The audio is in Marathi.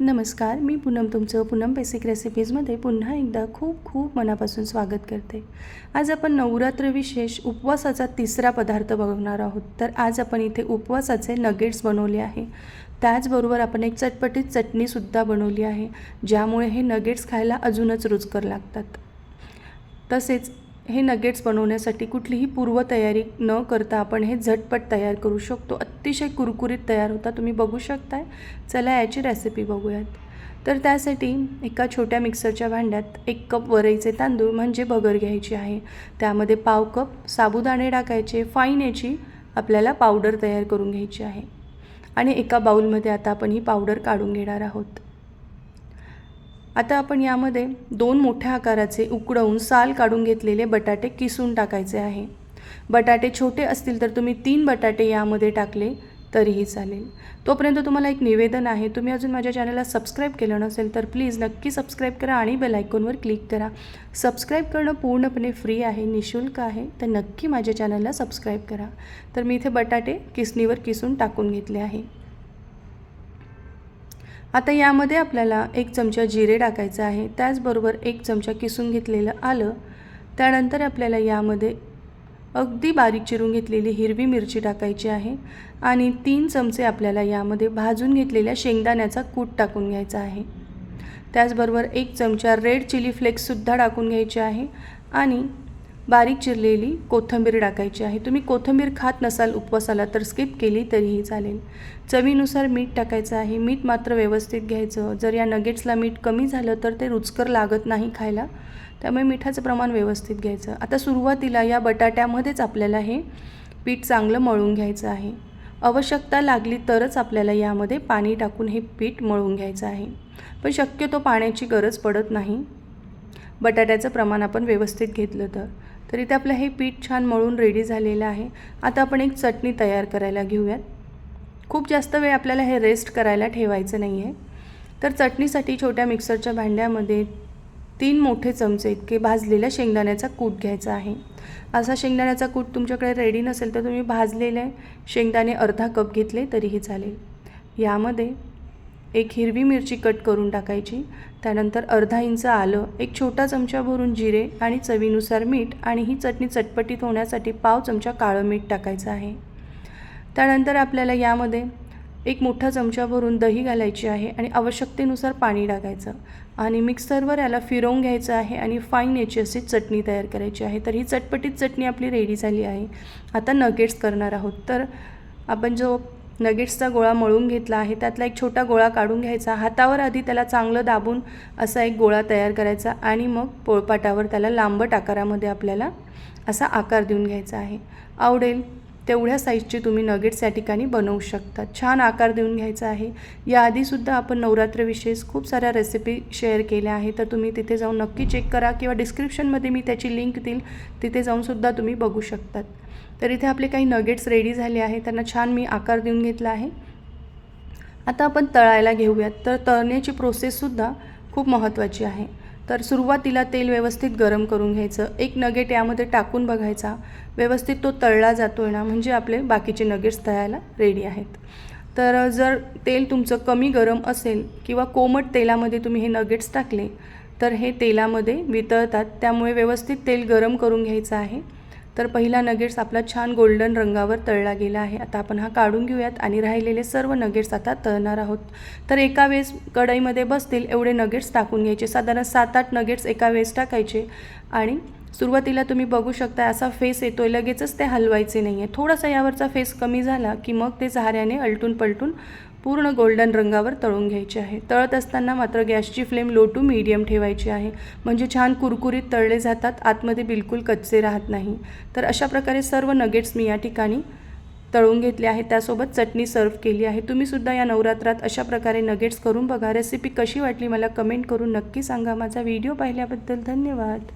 नमस्कार मी पूनम तुमचं पूनम बेसिक रेसिपीजमध्ये पुन्हा एकदा खूप खूप मनापासून स्वागत करते. आज आपण नवरात्र विशेष उपवासाचा तिसरा पदार्थ बघणार आहोत. तर आज आपण इथे उपवासाचे नगेट्स बनवले आहे. त्याचबरोबर आपण एक चटपटीत चटणीसुद्धा बनवली आहे ज्यामुळे हे नगेट्स खायला अजूनच रुचकर लागतात. तसेच हे नगेट्स बनवण्यासाठी कुठलीही पूर्वतयारी न करता आपण हे झटपट तयार करू शकतो. अतिशय कुरकुरीत तयार होता. तुम्ही बघू शकताय. चला याची रेसिपी बघूयात. तर त्यासाठी एका छोट्या मिक्सरच्या भांड्यात एक कप वरईचे तांदूळ म्हणजे बगर घ्यायची आहे. त्यामध्ये पाव कप साबुदाणे टाकायचे. फाईन याची आपल्याला पावडर तयार करून घ्यायची आहे. आणि एका बाऊलमध्ये आता आपण ही पावडर काढून घेणार आहोत. आता आपण यामध्ये दोन मोठ्या आकाराचे उकडवून साल काढून घेतलेले बटाटे किसून टाकायचे आहे. बटाटे छोटे असतील तर तुम्ही तीन बटाटे यामध्ये टाकले तरीही चालेल. तोपर्यंत तुम्हाला एक निवेदन आहे. तुम्ही अजून माझ्या चॅनलला सबस्क्राईब केलं नसेल तर प्लीज नक्की सबस्क्राईब करा आणि बेल आयकॉनवर क्लिक करा. सबस्क्राईब करणं पूर्णपणे फ्री आहे निशुल्क आहे. तर नक्की माझ्या चॅनलला सबस्क्राईब करा. तर मी इथे बटाटे किसणीवर किसून टाकून घेतले आहे. आता यामध्ये आपल्याला एक चमचा जिरे टाकायचं आहे. त्याचबरोबर एक चमचा किसून घेतलेलं आलं. त्यानंतर आपल्याला यामध्ये अगदी बारीक चिरून घेतलेली हिरवी मिरची टाकायची आहे आणि तीन चमचे आपल्याला यामध्ये भाजून घेतलेल्या शेंगदाण्याचा कूट टाकून घ्यायचा आहे. त्याचबरोबर एक चमचा रेड चिली फ्लेक्ससुद्धा टाकून घ्यायचे आहे आणि बारीक चिरलेली कोथिंबीर टाकायची आहे. तुम्ही कोथिंबीर खात नसाल उपवासाला तर स्किप केली तरीही चालेल. चवीनुसार मीठ टाकायचं आहे. मीठ मात्र व्यवस्थित घ्यायचं. जर या नगेट्सला मीठ कमी झालं तर ते रुचकर लागत नाही खायला. त्यामुळे मिठाचं प्रमाण व्यवस्थित घ्यायचं. आता सुरुवातीला या बटाट्यामध्येच आपल्याला हे पीठ चांगलं मळून घ्यायचं आहे. आवश्यकता लागली तरच आपल्याला यामध्ये पाणी टाकून हे पीठ मळून घ्यायचं आहे. पण शक्यतो पाण्याची गरज पडत नाही. बटाट्याचं प्रमाण आपण व्यवस्थित घेतलं तर. तर इथे आपलं हे पीठ छान मळून रेडी झालेलं आहे. आता आपण एक चटणी तयार करायला घेऊयात. खूप जास्त वेळ आपल्याला हे रेस्ट करायला ठेवायचं नाही आहे तर चटणीसाठी छोट्या मिक्सरच्या भांड्यामध्ये तीन मोठे चमचे इतके भाजलेल्या शेंगदाण्याचा कूट घ्यायचा आहे. असा शेंगदाण्याचा कूट तुमच्याकडे रेडी नसेल तर तुम्ही भाजलेले शेंगदाणे अर्धा कप घेतले तरीही चालेल. यामध्ये एक हिरवी मिरची कट करून टाकायची. त्यानंतर अर्धा इंच आलं एक छोटा चमचा भरून जिरे आणि चवीनुसार मीठ आणि ही चटणी चटपटीत होण्यासाठी पाव चमचा काळं मीठ टाकायचं आहे. त्यानंतर आपल्याला यामध्ये एक मोठा चमचा भरून दही घालायची आहे आणि आवश्यकतेनुसार पाणी टाकायचं आणि मिक्सरवर याला फिरवून घ्यायचं आहे आणि फाईन याची अशी चटणी तयार करायची आहे. तर ही चटपटीत चटणी आपली रेडी झाली आहे. आता नगेट्स करणार आहोत. तर आपण जो नगेट्सचा गोळा मळून घेतला आहे. त्यातला एक छोटा गोळा काढून घ्यायचा. हातावर आधी त्याला चांगलं दाबून असा एक गोळा तयार करायचा आणि मग पोळपाटावर त्याला लांबट आकारामध्ये आपल्याला असा आकार देऊन घ्यायचा आहे. आवडेल? तेवढ्या साईजचे तुम्ही नगेट्स या ठिकाणी बनवू शकता. छान आकार देऊन घ्यायचा आहे. याआधीसुद्धा आपण नवरात्रविषयीच खूप साऱ्या रेसिपी शेअर केल्या आहे तर तुम्ही तिथे जाऊन नक्की चेक करा किंवा डिस्क्रिप्शनमध्ये मी त्याची लिंक देईल. तिथे जाऊनसुद्धा तुम्ही बघू शकतात. तर इथे आपले काही नगेट्स रेडी झाले आहे त्यांना छान मी आकार देऊन घेतला आहे. आता आपण तळायला घेऊयात. तर तळण्याची प्रोसेससुद्धा खूप महत्त्वाची आहे. तर सुरुवातीला तेल व्यवस्थित गरम करून घ्यायचं. एक नगेट यामध्ये टाकून बघायचा. व्यवस्थित तो तळला जातो आहे ना म्हणजे आपले बाकीचे नगेट्स तळायला रेडी आहेत. तर जर तेल तुमचं कमी गरम असेल किंवा कोमट तेलामध्ये तुम्ही हे नगेट्स टाकले तर हे तेलामध्ये वितळतात. त्यामुळे व्यवस्थित तेल गरम करून घ्यायचं आहे. तर पहिला नगेट्स आपला छान गोल्डन रंगावर तळला गेला आहे. आता आपण हा काढून घेऊयात आणि राहिलेले सर्व नगेट्स आता तळणार आहोत. तर एका वेळेस कढईमध्ये बसतील एवढे नगेट्स टाकून घ्यायचे. साधारण सात आठ नगेट्स एका वेळेस टाकायचे आणि सुरुवातीला तुम्ही बघू शकता असा फेस येतो आहे लगेचच ते हलवायचे नाही आहे थोडासा यावरचा फेस कमी झाला की मग ते झाऱ्याने अलटून पलटून पूर्ण गोल्डन रंगावर तळून घ्यायचे आहे. तळत असताना मात्र गॅसची फ्लेम लो टू मीडियम ठेवायची आहे. म्हणजे छान कुरकुरीत तळले जातात आतमध्ये बिलकुल कच्चे राहत नाही. तर अशा प्रकारे सर्व नगेट्स मी या ठिकाणी तळून घेतले आहे. त्यासोबत चटणी सर्व केली आहे. तुम्हीसुद्धा या नवरात्रात अशा प्रकारे नगेट्स करून बघा. रेसिपी कशी वाटली मला कमेंट करून नक्की सांगा. माझा व्हिडिओ पाहिल्याबद्दल धन्यवाद.